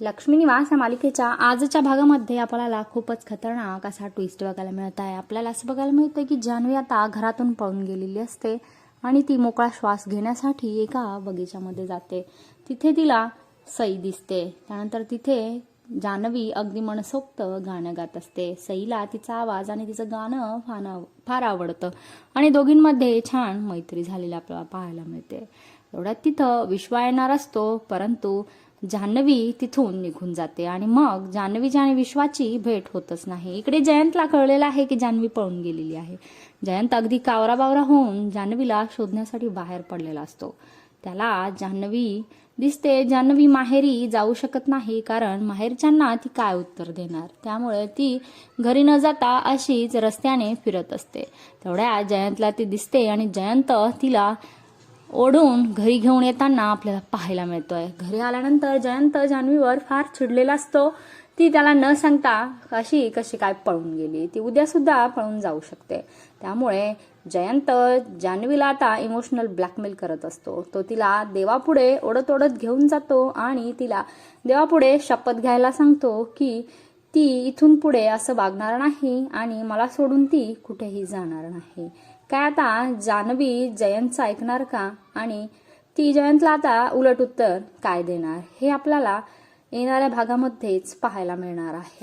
लक्ष्मी निवास या मालिकेच्या आजच्या भागामध्ये आपल्याला खूपच खतरनाक असा ट्विस्ट बघायला मिळत आहे. आपल्याला असं बघायला मिळतं की जान्हवी आता घरातून पळून गेलेली असते आणि ती मोकळा श्वास घेण्यासाठी एका बगीच्यामध्ये जाते. तिथे तिला सई दिसते. त्यानंतर तिथे जान्हवी अगदी मनसोक्त गाणं गात असते. सईला तिचा आवाज आणि तिचं गाणं फार फार आवडतं. आणि दोघींमध्ये छान मैत्री झालेली आपल्याला पाहायला मिळते. एवढ्यात तिथं विश्वा येणार असतो परंतु जान्हवी तिथून निघून जाते. आणि मग जान्हवीची आणि विश्वाची भेट होतच नाही. इकडे जयंतला कळलेलं आहे की जान्हवी पळून गेलेली आहे. जयंत अगदी कावरा बावरा होऊन जान्हवीला शोधण्यासाठी बाहेर पडलेला असतो. त्याला जान्हवी दिसते. जान्हवी माहेरी जाऊ शकत नाही कारण माहेरच्यांना ती काय उत्तर देणार? त्यामुळे ती घरी न जाता अशीच रस्त्याने फिरत असते. तेवढ्या जयंतला ती दिसते आणि जयंत तिला ओढून घरी घेऊन येताना आपल्याला पाहायला मिळतोय. घरी आल्यानंतर जयंत जान्हवीवर फार चिडलेला असतो. ती त्याला न सांगता कशी कशी काय पळून गेली ती उद्या सुद्धा पळून जाऊ शकते. त्यामुळे जयंत जान्हवीला आता इमोशनल ब्लॅकमेल करत असतो. तो तिला देवापुढे ओढत ओढत घेऊन जातो आणि तिला देवापुढे शपथ घ्यायला सांगतो की ती इथून पुढे असं वागणार नाही आणि मला सोडून ती कुठेही जाणार नाही. काय आता जान्हवी जयंतचं ऐकणार का? आणि ती जयंतला आता उलट उत्तर काय देणार? हे आपल्याला येणाऱ्या भागामध्येच पाहायला मिळणार आहे.